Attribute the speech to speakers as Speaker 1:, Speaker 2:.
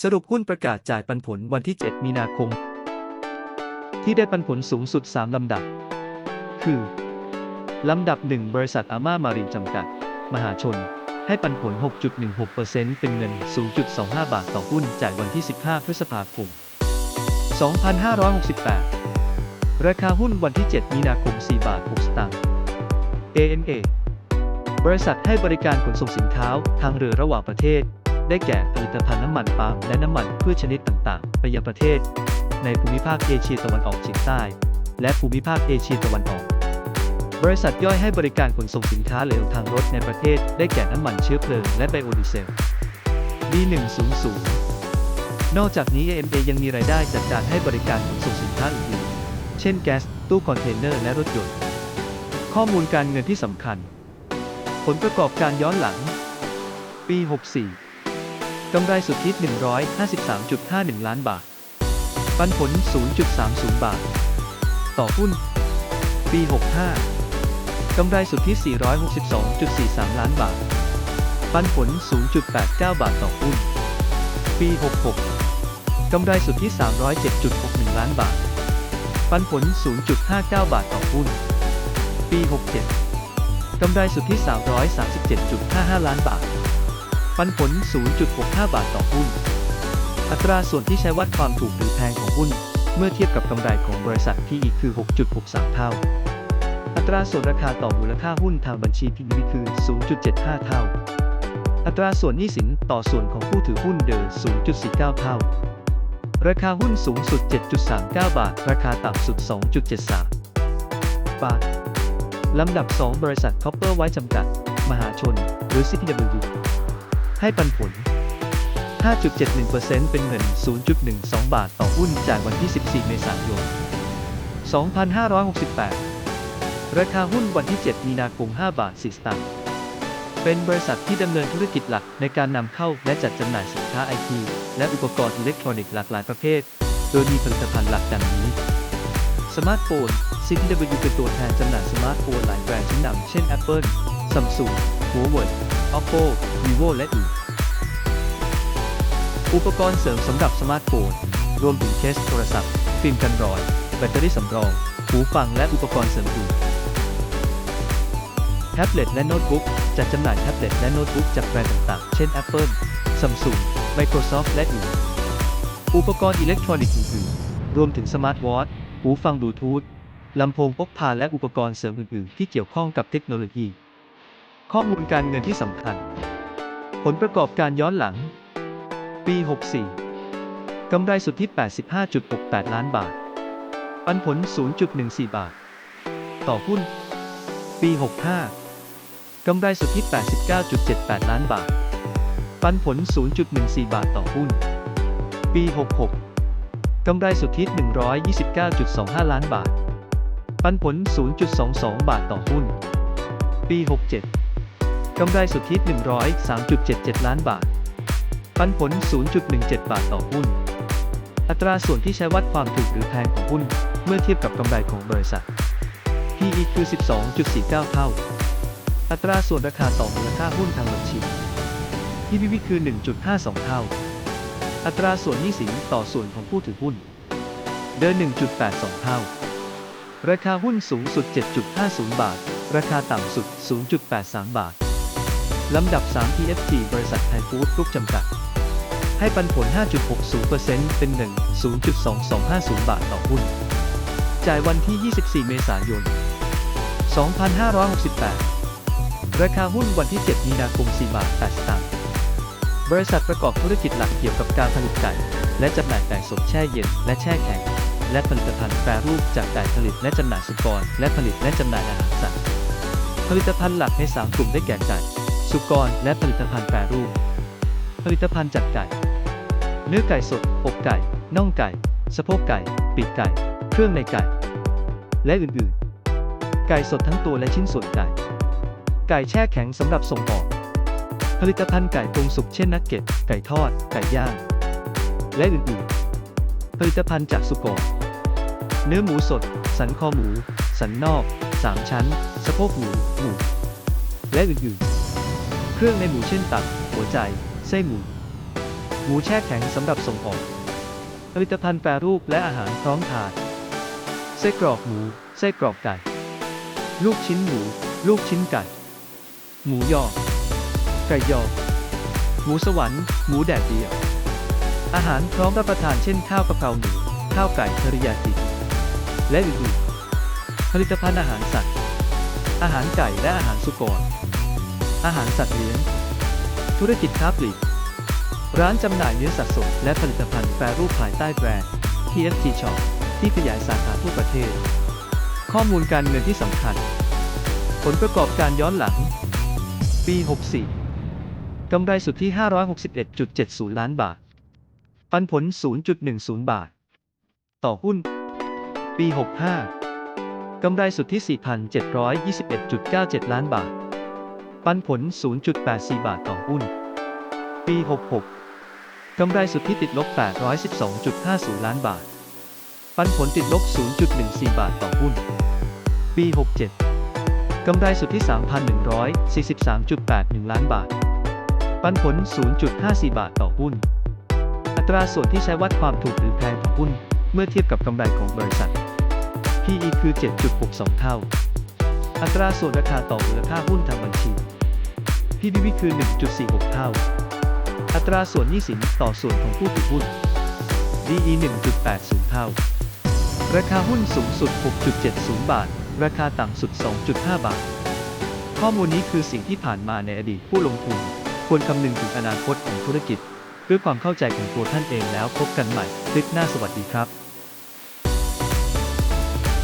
Speaker 1: สรุปหุ้นประกาศจ่ายปันผลวันที่ 7 มีนาคม ที่ได้ปันผลสูงสุด 3 ลำดับ คือ ลำดับ 1 บริษัทอาม่ามารินจำกัด มหาชน ให้ปันผล 6.16%เป็นเงิน 0.25 บาทต่อหุ้นจ่ายวันที่ 15 พฤษภาคม 2568 ราคาหุ้นวันที่ 7 มีนาคม 4 บาท 6 สตางค์ ANA บริษัทให้บริการขนส่งสินค้าทางเรือระหว่างประเทศ ได้แก่ผลิตภัณฑ์น้ำมันปาล์มและน้ำมันพืชชนิดต่างๆ ไปยังประเทศ ในภูมิภาคเอเชียตะวันออกเฉียงใต้ และภูมิภาคเอเชียตะวันออก บริษัทย่อยให้บริการขนส่งสินค้าเหลวทางรถในประเทศ ได้แก่น้ำมันเชื้อเพลิงและไบโอดีเซล B100 นอกจากนี้ AMA ยังมีรายได้จากการให้บริการขนส่งสินค้าอื่นๆ เช่นแก๊ส ตู้คอนเทนเนอร์ และรถยนต์ ข้อมูลการเงินที่สำคัญ ผลประกอบการย้อนหลัง ปี 64 กำไรสุทธิ 153.51 ล้านบาท ปันผล 0.30 บาท ต่อหุ้น ปี 65 กำไรสุทธิ 462.43 ล้านบาท ปันผล 0.89 บาทต่อหุ้น ปี 66 กำไรสุทธิ 307.61 ล้านบาท ปันผล 0.59 บาทต่อหุ้น ปี 67 กำไรสุทธิ 337.55 ล้านบาท ปันผล 0.65 บาทต่อหุ้น อัตราส่วนที่ใช้วัดความถูกหรือแพงของหุ้น เมื่อเทียบกับกำไรของบริษัท PE คือ 6.63 เท่า อัตราส่วนราคาต่อมูลค่าหุ้นทางบัญชี PE คือ 0.75 เท่า อัตราส่วนหนี้สินต่อส่วนของผู้ถือหุ้นเดิม0.49 เท่า ราคาหุ้นสูงสุด 7.39 บาท ราคาต่ำสุด 2.73 บาท ลำดับ 2 บริษัท Copper ไว้จำกัด มหาชน หรือ CPW ให้ปันผล 5.71%เป็นเงิน 0.12 บาทต่อหุ้นจายวันที่ 14 เมษายน 2568 ราคาหุ้นวันที่ 7 มีนาคม 5 บาท 4 สตางค์ เป็นบริษัทที่ดำเนินธุรกิจหลักในการนำเข้าและจัดจำหน่ายสินค้าไอทีและอุปกรณ์อิเล็กทรอนิกส์หลากหลายประเภท โดยมีผลิตภัณฑ์หลักดังนี้ สมาร์ทโฟน CTW เป็นตัวแทนจำหน่ายสมาร์ทโฟนหลายแบรนด์ชั้นนำเช่น Apple Samsung Huawei Oppo Vivo และอื่นอุปกรณ์เสริมสำหรับสมาร์ทโฟน รวมถึงเคสโทรศัพท์ ฟิล์มกันรอย แบตเตอรี่สำรอง หูฟังและอุปกรณ์เสริมอื่นแท็บเล็ตและโน้ตบุ๊กจัดจำหน่ายแท็บเล็ตและโน้ตบุ๊กจากแบรนด์ต่างๆ เช่น Apple Samsung Microsoft และอื่น อุปกรณ์อิเล็กทรอนิกส์อื่นๆ รวมถึงสมาร์ทวอทหูฟังบลูทูธ ลำโพงพกพาและอุปกรณ์เสริมอื่นๆ ที่เกี่ยวข้องกับเทคโนโลยี ข้อมูลการเงินที่สำคัญ ผลประกอบการย้อนหลัง ปี 64 กำไรสุทธิ 85.68 ล้านบาท ปันผล 0.14 บาท ต่อหุ้น ปี 65 กำไรสุทธิ 89.78 ล้านบาท ปันผล 0.14 บาทต่อหุ้น ปี 66 กำไรสุทธิ 129.25 ล้านบาท ปันผล 0.22 บาทต่อหุ้น ปี 67 กำไรสุทธิ 103.77 ล้านบาท ปันผล 0.17 บาทต่อหุ้น อัตราส่วนที่ใช้วัดความถูกหรือแพงของหุ้น เมื่อเทียบกับกำไรของบริษัท PE คือ 12.49 เท่า อัตราส่วนราคาต่อมูลค่าหุ้นทางบัญชี PBV คือ 1.52 เท่า อัตราส่วนหนี้สินต่อส่วนของผู้ถือหุ้น เดิน 1.82 เท่า ราคาหุ้นสูงสุด 7.50 บาท ราคาต่ำสุด 0.83 บาท ลำดับ 3 TFG บริษัทไทยฟู้ดกรุ๊ปจำกัด ให้ปันผล 5.60%เป็นเงิน0.2250 บาทต่อหุ้น จ่ายวันที่ 24 เมษายน 2568 ราคาหุ้นวันที่ 7 มีนาคม 4 บาท8สตางค์บริษัทประกอบธุรกิจหลักเกี่ยวกับการผลิตไก่ และจำหน่ายไก่สดแช่เย็นและแช่แข็ง และผลิตภัณฑ์แปรรูปจากไก่ผลิตและจำหน่ายสุกรและผลิตและจำหน่ายอาหารสัตว์ ผลิตภัณฑ์หลักใน 3 กลุ่มได้แก่ไก่ สุกร และผลิตภัณฑ์แปรรูป ผลิตภัณฑ์จากไก่ เนื้อไก่สด อกไก่ น่องไก่ สะโพกไก่ ปีกไก่ เครื่องในไก่ และอื่นๆ ไก่สดทั้งตัวและชิ้นส่วนไก่ ไก่แช่แข็งสำหรับส่งออก ผลิตภัณฑ์ไก่ปรุงสุกเช่นนักเก็ต ไก่ทอด ไก่ย่าง และอื่นๆ ผลิตภัณฑ์จากสุกร เนื้อหมูสด สันคอหมู สันนอก สามชั้น สะโพกหมู หมู และอื่นๆ เครื่องในหมูเช่นตับ หัวใจ ไส้หมู หมูแช่แข็งสำหรับส่งออก ผลิตภัณฑ์แปรรูปและอาหารพร้อมทาน ไส้กรอกหมู ไส้กรอกไก่ ลูกชิ้นหมู ลูกชิ้นไก่ หมูยอ ไก่ยอ หมูสวรรค์ หมูแดดเดียว อาหารพร้อมรับประทานเช่นข้าวกะเพราหมู ข้าวไก่เทริยากิ และอื่นๆผลิตภัณฑ์อาหารสัตว์ อาหารไก่และอาหารสุกร อาหารสัตว์เลี้ยง ธุรกิจค้าปลีก ร้านจำหน่ายเนื้อสัตว์สดและผลิตภัณฑ์แปรรูปภายใต้แบรนด์ TFG Shop ที่ขยายสาขาทั่วประเทศ ข้อมูลการเงินที่สำคัญ ผลประกอบการย้อนหลัง ปี 64 กำไรสุทธิ 561.70 ล้านบาท ปันผล 0.10 บาท ต่อหุ้น ปี 65กำไรสุทธิ 4,721.97 ล้านบาท ปันผล 0.84 บาทต่อหุ้น ปี 66 กำไรสุทธิติดลบ 812.50 ล้านบาท ปันผลติดลบ 0.14 บาทต่อหุ้น ปี 67 กำไรสุทธิ 3,143.81 ล้านบาท ปันผล 0.54 บาทต่อหุ้น อัตราส่วนที่ใช้วัดความถูกหรือแพงของหุ้น เมื่อเทียบกับกำไรของบริษัท PE คือ 7.62 เท่า อัตราส่วนราคาต่อมูลค่าหุ้นทางบัญชี PBV คือ 1.46 เท่า อัตราส่วนหนี้สินต่อส่วนของผู้ถือหุ้น DE 1.80 เท่า ราคาหุ้นสูงสุด 6.70 บาท ราคาต่ำสุด 2.5 บาท ข้อมูลนี้คือสิ่งที่ผ่านมาในอดีตผู้ลงทุน ควรคำนึงถึงอนาคตของธุรกิจเพื่อความเข้าใจของตัวท่านเองแล้วพบกันใหม่ คลิปหน้าสวัสดีครับ